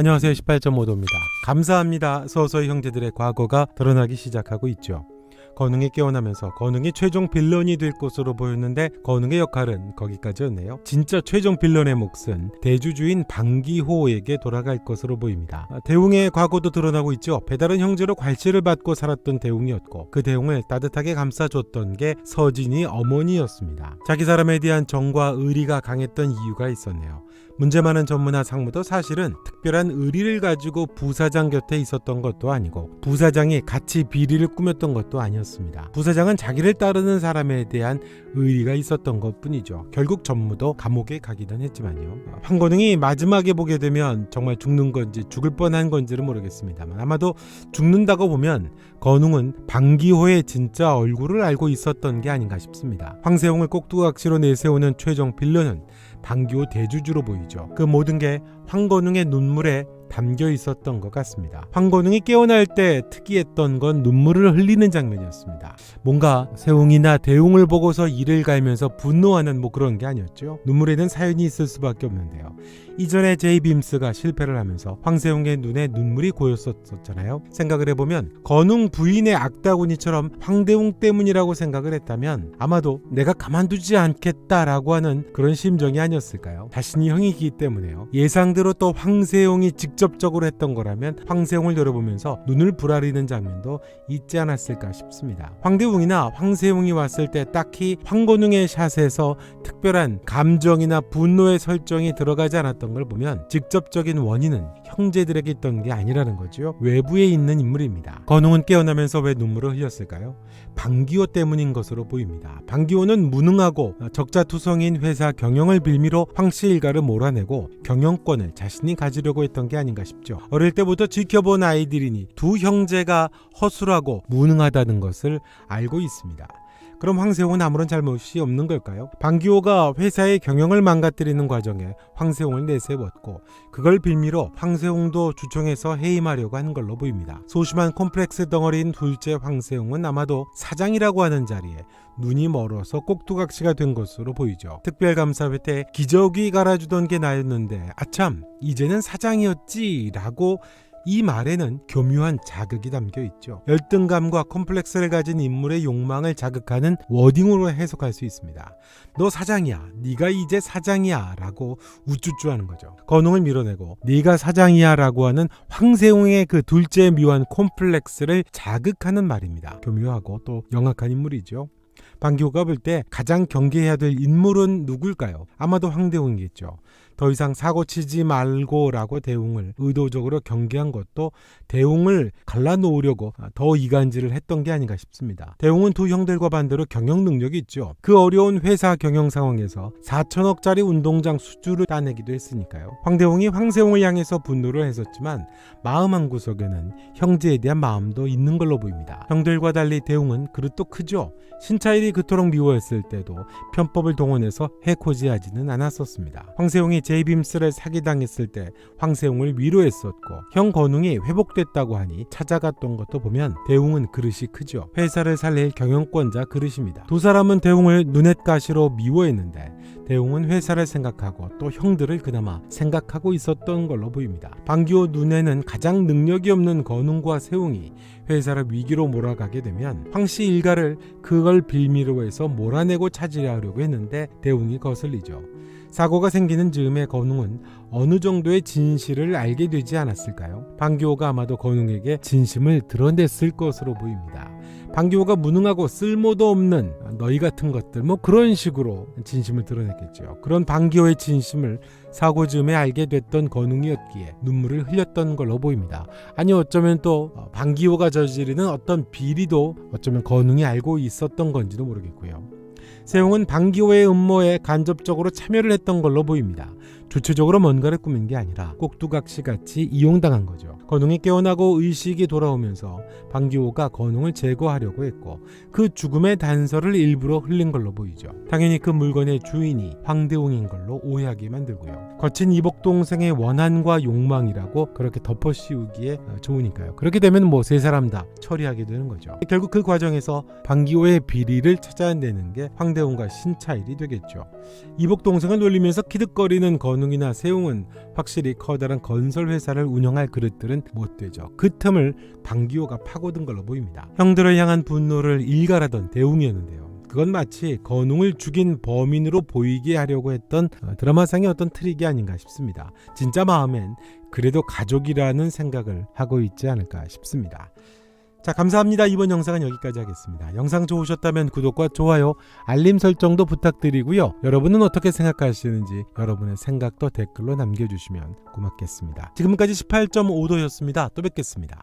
안녕하세요. 18.5도입니다. 감사합니다. 서서히 형제들의 과거가 드러나기 시작하고 있죠. 건웅이 깨어나면서 건웅이 최종 빌런이 될 것으로 보였는데 건웅의 역할은 거기까지였네요. 진짜 최종 빌런의 몫은 대주주인 방기호에게 돌아갈 것으로 보입니다. 아, 대웅의 과거도 드러나고 있죠. 배다른 형제로 괄치를 받고 살았던 대웅이었고 그 대웅을 따뜻하게 감싸줬던 게 서진이 어머니였습니다. 자기 사람에 대한 정과 의리가 강했던 이유가 있었네요. 문제 많은 전무나 상무도 사실은 특별한 의리를 가지고 부사장 곁에 있었던 것도 아니고 부사장이 같이 비리를 꾸몄던 것도 아니었습니다. 부사장은 자기를 따르는 사람에 대한 의리가 있었던 것 뿐이죠. 결국 전무도 감옥에 가기는 했지만요. 황건웅이 마지막에 보게 되면 정말 죽는 건지 죽을 뻔한 건지를 모르겠습니다만 아마도 죽는다고 보면 건웅은 방기호의 진짜 얼굴을 알고 있었던 게 아닌가 싶습니다. 황세홍을 꼭두각시로 내세우는 최종 빌런은 방기호 대주주로 보이죠. 그 모든 게 황건웅의 눈물에 담겨 있었던 것 같습니다. 황건웅이 깨어날 때 특이했던 건 눈물을 흘리는 장면이었습니다. 뭔가 세웅이나 대웅을 보고서 이를 갈면서 분노하는 뭐 그런 게 아니었죠. 눈물에는 사연이 있을 수밖에 없는데요. 이전에 제이 빔스가 실패를 하면서 황세웅의 눈에 눈물이 고였었잖아요. 생각을 해보면 건웅 부인의 악다구니처럼 황대웅 때문이라고 생각을 했다면 아마도 내가 가만두지 않겠다라고 하는 그런 심정이 아니었을까요? 자신이 형이기 때문에요. 예상대 로 또 황세웅이 직접적으로 했던 거라면 황세웅을 노려보면서 눈을 부라리는 장면도 있지 않았을까 싶습니다. 황대웅이나 황세웅이 왔을 때 딱히 황건웅의 샷에서 특별한 감정이나 분노의 설정이 들어가지 않았던 걸 보면 직접적인 원인은 형제들에게 있던 게 아니라는 거죠. 외부에 있는 인물입니다. 건웅은 깨어나면서 왜 눈물을 흘렸을까요? 방기호 때문인 것으로 보입니다. 방기호는 무능하고 적자투성인 회사 경영을 빌미로 황씨 일가를 몰아내고 경영권을 자신이 가지려고 했던 게 아닌가 싶죠. 어릴 때부터 지켜본 아이들이니 두 형제가 허술하고 무능하다는 것을 알고 있습니다. 그럼 황세홍은 아무런 잘못이 없는 걸까요? 방기호가 회사의 경영을 망가뜨리는 과정에 황세홍을 내세웠고 그걸 빌미로 황세홍도 주총해서 해임하려고 한 걸로 보입니다. 소심한 콤플렉스 덩어리인 둘째 황세홍은 아마도 사장이라고 하는 자리에 눈이 멀어서 꼭두각시가 된 것으로 보이죠. 특별감사회 때 기저귀 갈아주던 게 나였는데 아참 이제는 사장이었지라고 이 말에는 교묘한 자극이 담겨 있죠. 열등감과 컴플렉스를 가진 인물의 욕망을 자극하는 워딩으로 해석할 수 있습니다. 너 사장이야. 네가 이제 사장이야라고 우쭈쭈하는 거죠. 건웅을 밀어내고 네가 사장이야라고 하는 황세웅의 그 둘째 묘한 콤플렉스를 자극하는 말입니다. 교묘하고 또 영악한 인물이죠. 방기호가 볼 때 가장 경계해야 될 인물은 누굴까요? 아마도 황대웅이겠죠. 더 이상 사고 치지 말고라고 대웅을 의도적으로 경계한 것도 대웅을 갈라놓으려고 더 이간질을 했던 게 아닌가 싶습니다. 대웅은 두 형들과 반대로 경영 능력이 있죠. 그 어려운 회사 경영 상황에서 4천억짜리 운동장 수주를 따내기도 했으니까요. 황대웅이 황세웅을 향해서 분노를 했었지만 마음 한 구석에는 형제에 대한 마음도 있는 걸로 보입니다. 형들과 달리 대웅은 그릇도 크죠. 신차일이 그토록 미워했을 때도 편법을 동원해서 해코지하지는 않았었습니다. 황세웅이 제이빔스를 사기당했을 때 황세웅을 위로했었고 형 건웅이 회복됐다고 하니 찾아갔던 것도 보면 대웅은 그릇이 크죠. 회사를 살릴 경영권자 그릇입니다. 두 사람은 대웅을 눈엣가시로 미워했는데 대웅은 회사를 생각하고 또 형들을 그나마 생각하고 있었던 걸로 보입니다. 방기호 눈에는 가장 능력이 없는 건웅과 세웅이 회사를 위기로 몰아가게 되면 황씨 일가를 그걸 빌미로 해서 몰아내고 차지하려고 했는데 대웅이 거슬리죠. 사고가 생기는 즈음에 건웅은 어느 정도의 진실을 알게 되지 않았을까요? 방기호가 아마도 건웅에게 진심을 드러냈을 것으로 보입니다. 방기호가 무능하고 쓸모도 없는 너희 같은 것들 뭐 그런 식으로 진심을 드러냈겠죠. 그런 방기호의 진심을 사고 즈음에 알게 됐던 건웅이었기에 눈물을 흘렸던 걸로 보입니다. 아니 어쩌면 또 방기호가 저지르는 어떤 비리도 어쩌면 건웅이 알고 있었던 건지도 모르겠고요. 세용은 방기호의 음모에 간접적으로 참여를 했던 걸로 보입니다. 주체적으로 뭔가를 꾸민 게 아니라 꼭두각시 같이 이용당한 거죠. 건웅이 깨어나고 의식이 돌아오면서 방기호가 건웅을 제거하려고 했고 그 죽음의 단서를 일부러 흘린 걸로 보이죠. 당연히 그 물건의 주인이 황대웅인 걸로 오해하게 만들고요. 거친 이복 동생의 원한과 욕망이라고 그렇게 덮어씌우기에 어, 좋으니까요. 그렇게 되면 뭐 세 사람 다 처리하게 되는 거죠. 결국 그 과정에서 방기호의 비리를 찾아내는 게 황대웅과 신차일이 되겠죠. 이복 동생을 놀리면서 키득거리는 건웅이나 세웅은 확실히 커다란 건설 회사를 운영할 그릇들은 못 되죠. 그 틈을 방기호가 파고든 걸로 보입니다. 형들을 향한 분노를 일갈하던 대웅이었는데요. 그건 마치 건웅을 죽인 범인으로 보이게 하려고 했던 어, 드라마상의 어떤 트릭이 아닌가 싶습니다. 진짜 마음엔 그래도 가족이라는 생각을 하고 있지 않을까 싶습니다. 자, 감사합니다. 이번 영상은 여기까지 하겠습니다. 영상 좋으셨다면 구독과 좋아요, 알림 설정도 부탁드리고요. 여러분은 어떻게 생각하시는지 여러분의 생각도 댓글로 남겨주시면 고맙겠습니다. 지금까지 18.5도였습니다. 또 뵙겠습니다.